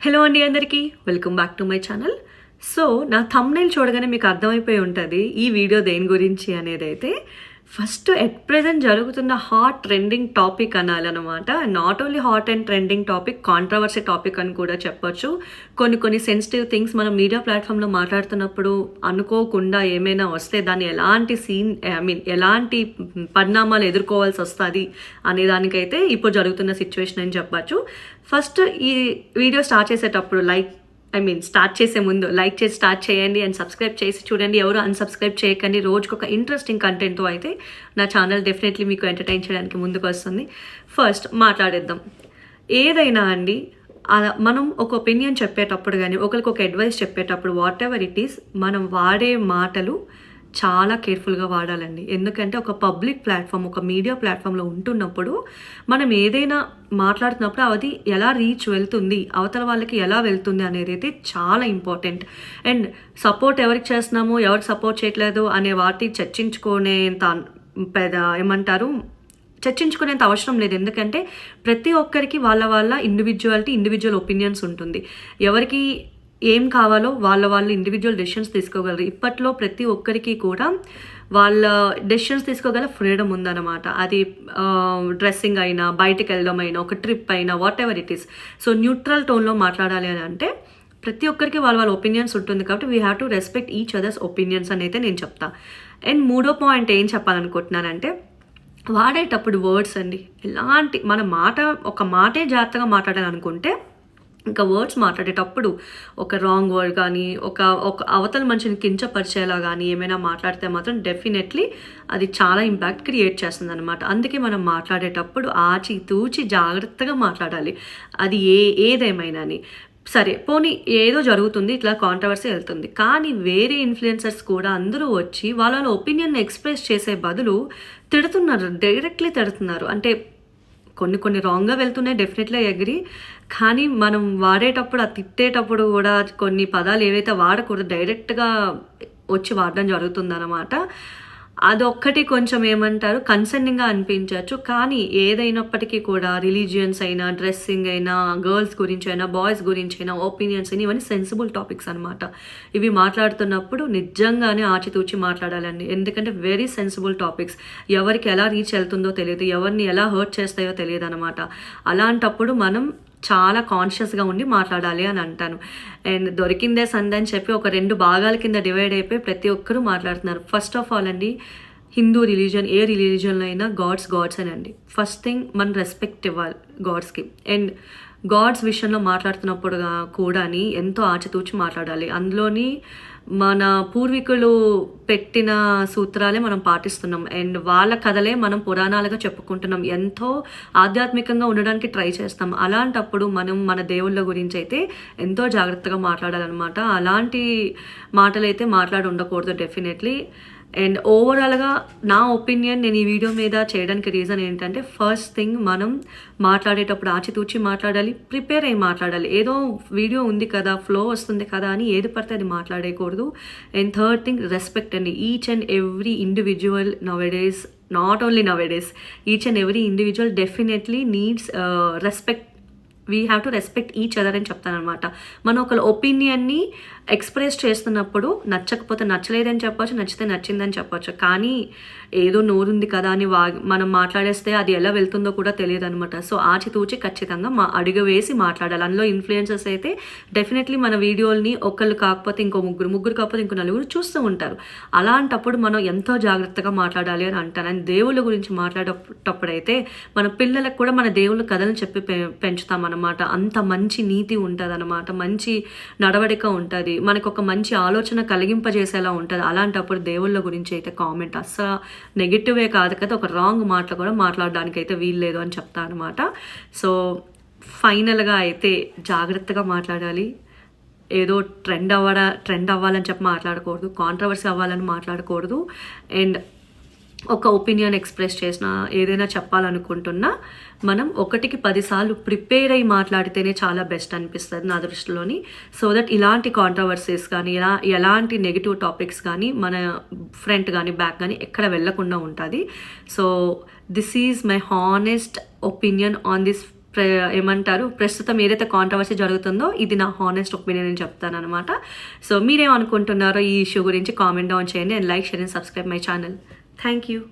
Hello అండి అందరికీ. Welcome back to my channel so నా థంబ్నైల్ చూడగానే మీకు అర్థమైపోయి ఉంటుంది ఈ వీడియో దేని గురించి అనేది అయితే. ఫస్ట్ ఎట్ ప్రెజెంట్ జరుగుతున్న hot trending topic అనాలన్నమాట. Not only hot and trending topic controversy topic అని కూడా చెప్పొచ్చు. కొన్ని కొన్ని సెన్సిటివ్ థింగ్స్ మనం మీడియా ప్లాట్ఫామ్లో మాట్లాడుతున్నప్పుడు అనుకోకుండా ఏమైనా వస్తే దాన్ని ఎలాంటి సీన్ ఐ మీన్ ఎలాంటి పరిణామాలు ఎదుర్కోవాల్సి వస్తుంది అనే దానికైతే ఇప్పుడు జరుగుతున్న సిచ్యువేషన్ అని చెప్పచ్చు. ఫస్ట్ ఈ వీడియో స్టార్ట్ చేసేటప్పుడు లైక్ ఐ మీన్ స్టార్ట్ చేసే ముందు లైక్ చేసి స్టార్ట్ చేయండి అండ్ సబ్స్క్రైబ్ చేసి చూడండి. ఎవరు అన్సబ్స్క్రైబ్ చేయకండి. రోజుకు ఒక ఇంట్రెస్టింగ్ కంటెంట్తో అయితే నా ఛానల్ డెఫినెట్లీ మీకు ఎంటర్టైన్ చేయడానికి ముందుకు వస్తుంది. ఫస్ట్ మాట్లాడేద్దాం. ఏదైనా అండి అలా మనం ఒక ఒపీనియన్ చెప్పేటప్పుడు కానీ ఒకరికి ఒక అడ్వైస్ చెప్పేటప్పుడు వాట్ ఎవర్ ఇట్ ఈస్ మనం వాడే మాటలు చాలా కేర్ఫుల్గా వాడాలండి. ఎందుకంటే ఒక పబ్లిక్ ప్లాట్ఫామ్ ఒక మీడియా ప్లాట్ఫామ్లో ఉంటున్నప్పుడు మనం ఏదైనా మాట్లాడుతున్నప్పుడు అది ఎలా రీచ్ వెళ్తుంది అవతల వాళ్ళకి ఎలా వెళ్తుంది అనేది అయితే చాలా ఇంపార్టెంట్ అండ్ సపోర్ట్ ఎవరికి చేస్తున్నాము ఎవరికి సపోర్ట్ చేయట్లేదు అనే వాటి చర్చించుకునేంత పెద్ద ఏమంటారు చర్చించుకునేంత అవసరం లేదు. ఎందుకంటే ప్రతి ఒక్కరికి వాళ్ళ వాళ్ళ ఇండివిజువాలిటీ ఇండివిజువల్ ఒపీనియన్స్ ఉంటుంది. ఎవరికి ఏం కావాలో వాళ్ళ వాళ్ళు ఇండివిజువల్ డెసిషన్స్ తీసుకోగలరు. ఇప్పట్లో ప్రతి ఒక్కరికి కూడా వాళ్ళ డెసిషన్స్ తీసుకోగల ఫ్రీడమ్ ఉందన్నమాట. అది డ్రెస్సింగ్ అయినా బయటికి వెళ్ళడం అయినా ఒక ట్రిప్ అయినా whatever it is so neutral టోన్లో మాట్లాడాలి అని అంటే ప్రతి ఒక్కరికి వాళ్ళ వాళ్ళ ఒపీనియన్స్ ఉంటుంది కాబట్టి we have to respect each others opinions అని అయితే నేను చెప్తా. అండ్ మూడో పాయింట్ ఏం చెప్పాలనుకుంటున్నానంటే వాడేటప్పుడు వర్డ్స్ అండి. ఎలాంటి మన మాట ఒక మాటే జాగ్రత్తగా మాట్లాడాలనుకుంటే ఇంకా వర్డ్స్ మాట్లాడేటప్పుడు ఒక రాంగ్ వర్డ్ కానీ ఒక ఒక అవతల మనిషిని కించపరిచేలా కానీ ఏమైనా మాట్లాడితే మాత్రం డెఫినెట్లీ అది చాలా ఇంపాక్ట్ క్రియేట్ చేస్తుంది అనమాట అందుకే మనం మాట్లాడేటప్పుడు ఆచి తూచి జాగ్రత్తగా మాట్లాడాలి. అది ఏ ఏదేమైనాని. సరే పోనీ ఏదో జరుగుతుంది ఇట్లా కాంట్రవర్సీ వెళ్తుంది. కానీ వేరే ఇన్ఫ్లుయెన్సర్స్ కూడా అందరూ వచ్చి వాళ్ళ వాళ్ళ ఒపీనియన్ ఎక్స్ప్రెస్ చేసే బదులు తిడుతున్నారు డైరెక్ట్లీ తిడుతున్నారు. అంటే కొన్ని కొన్ని రాంగ్గా వెళ్తున్నాయి డెఫినెట్లీ ఎగ్రి కానీ మనం వాడేటప్పుడు ఆ తిట్టేటప్పుడు కూడా కొన్ని పదాలు ఏవైతే వాడకూడదు డైరెక్ట్గా వచ్చి వాడడం జరుగుతుందన్నమాట. అదొక్కటి కొంచెం ఏమంటారు కన్సర్నింగ్గా అనిపించవచ్చు. కానీ ఏదైనప్పటికీ కూడా రిలీజియన్స్ అయినా డ్రెస్సింగ్ అయినా గర్ల్స్ గురించి అయినా బాయ్స్ గురించి అయినా ఒపీనియన్స్ అయినా ఇవన్నీ సెన్సిబుల్ టాపిక్స్ అనమాట ఇవి మాట్లాడుతున్నప్పుడు నిజంగానే ఆచితూచి మాట్లాడాలండి. ఎందుకంటే వెరీ సెన్సిబుల్ టాపిక్స్ ఎవరికి ఎలా రీచ్ వెళ్తుందో తెలియదు. ఎవరిని ఎలా హర్ట్ చేస్తాయో తెలియదు అనమాట అలాంటప్పుడు మనం చాలా కాన్షియస్గా ఉండి మాట్లాడాలి అని అంటాను. అండ్ దొరికిందే సంద అని చెప్పి ఒక రెండు భాగాల కింద డివైడ్ అయిపోయి ప్రతి ఒక్కరూ మాట్లాడుతున్నారు. ఫస్ట్ ఆఫ్ ఆల్ అండి హిందూ రిలీజన్ ఏ రిలీజన్లో అయినా గాడ్స్ గాడ్స్ అని అండి. ఫస్ట్ థింగ్ మనం రెస్పెక్ట్ ఇవ్వాలి గాడ్స్కి అండ్ గాడ్స్ విషయంలో మాట్లాడుతున్నప్పుడు కూడా ఎంతో ఆచితూచి మాట్లాడాలి. అందులోని మన పూర్వీకులు పెట్టిన సూత్రాలే మనం పాటిస్తున్నాం. అండ్ వాళ్ళ కథలే మనం పురాణాలుగా చెప్పుకుంటున్నాం. ఎంతో ఆధ్యాత్మికంగా ఉండడానికి ట్రై చేస్తాం. అలాంటప్పుడు మనం మన దేవుళ్ళ గురించి అయితే ఎంతో జాగ్రత్తగా మాట్లాడాలన్నమాట. అలాంటి మాటలు అయితే మాట్లాడి ఉండకూడదు డెఫినెట్లీ. అండ్ ఓవరాల్గా నా ఒపీనియన్ నేను ఈ వీడియో మీద చేయడానికి రీజన్ ఏంటంటే ఫస్ట్ థింగ్ మనం మాట్లాడేటప్పుడు ఆచితూచి మాట్లాడాలి ప్రిపేర్ అయ్యి మాట్లాడాలి. ఏదో వీడియో ఉంది కదా ఫ్లో వస్తుంది కదా అని ఏది పడితే అది మాట్లాడేయకూడదు. అండ్ థర్డ్ థింగ్ రెస్పెక్ట్ అండి. Each and every individual nowadays not only nowadays each and every individual definitely needs respect we have to respect each other అని చెప్తానమాట మనం ఒక ఒపీనియన్ని ఎక్స్ప్రెస్ చేస్తున్నప్పుడు నచ్చకపోతే నచ్చలేదని చెప్పచ్చు నచ్చితే నచ్చిందని చెప్పచ్చు. కానీ ఏదో నోరుంది కదా అని వా మనం మాట్లాడేస్తే అది ఎలా వెళ్తుందో కూడా తెలియదు అనమాట సో ఆచితూచి ఖచ్చితంగా మా అడుగు వేసి మాట్లాడాలి. అందులో ఇన్ఫ్లుయెన్సెస్ అయితే డెఫినెట్లీ మన వీడియోల్ని ఒకళ్ళు కాకపోతే ఇంకో ముగ్గురు ముగ్గురు కాకపోతే ఇంకో నలుగురు చూస్తూ ఉంటారు. అలాంటప్పుడు మనం ఎంతో జాగ్రత్తగా మాట్లాడాలి అని అంటారు. అండ్ దేవుళ్ళ గురించి మాట్లాడేటప్పుడు అయితే మన పిల్లలకు కూడా మన దేవుళ్ళ కథలను చెప్పి పెంచుతాం మనం పెంచుతామన్నమాట అంత మంచి నీతి ఉంటుంది అనమాట మంచి నడవడిక ఉంటుంది. మనకు ఒక మంచి ఆలోచన కలిగింపజేసేలా ఉంటుంది. అలాంటప్పుడు దేవుళ్ళ గురించి అయితే కామెంట్. అస్సలు నెగిటివే కాదు కదా ఒక రాంగ్ మాటలు కూడా మాట్లాడడానికి అయితే వీల్లేదు అని చెప్తా అనమాట సో ఫైనల్గా అయితే జాగ్రత్తగా మాట్లాడాలి. ఏదో ట్రెండ్ అవ్వడా ట్రెండ్ అవ్వాలని చెప్పి మాట్లాడకూడదు. కాంట్రవర్సీ అవ్వాలని మాట్లాడకూడదు. అండ్ ఒక ఒపీనియన్ ఎక్స్ప్రెస్ చేసినా ఏదైనా చెప్పాలనుకుంటున్నా మనం ఒకటికి పదిసార్లు ప్రిపేర్ అయ్యి మాట్లాడితేనే చాలా బెస్ట్ అనిపిస్తుంది నా దృష్టిలోని. సో దట్ ఇలాంటి కాంట్రవర్సీస్ కానీ ఇలా ఎలాంటి నెగిటివ్ టాపిక్స్ కానీ మన ఫ్రంట్ కానీ బ్యాక్ కానీ ఎక్కడ వెళ్ళకుండా ఉంటుంది. So this is my honest opinion on this ప్ర ఏమంటారు ప్రస్తుతం ఏదైతే కాంట్రవర్సీ జరుగుతుందో ఇది నా హానెస్ట్ ఒపీనియన్ అని చెప్తాను అనమాట సో మీరేమనుకుంటున్నారో ఈ ఇష్యూ గురించి కామెంట్ డౌన్ చేయండి. And like share and subscribe my channel Thank you.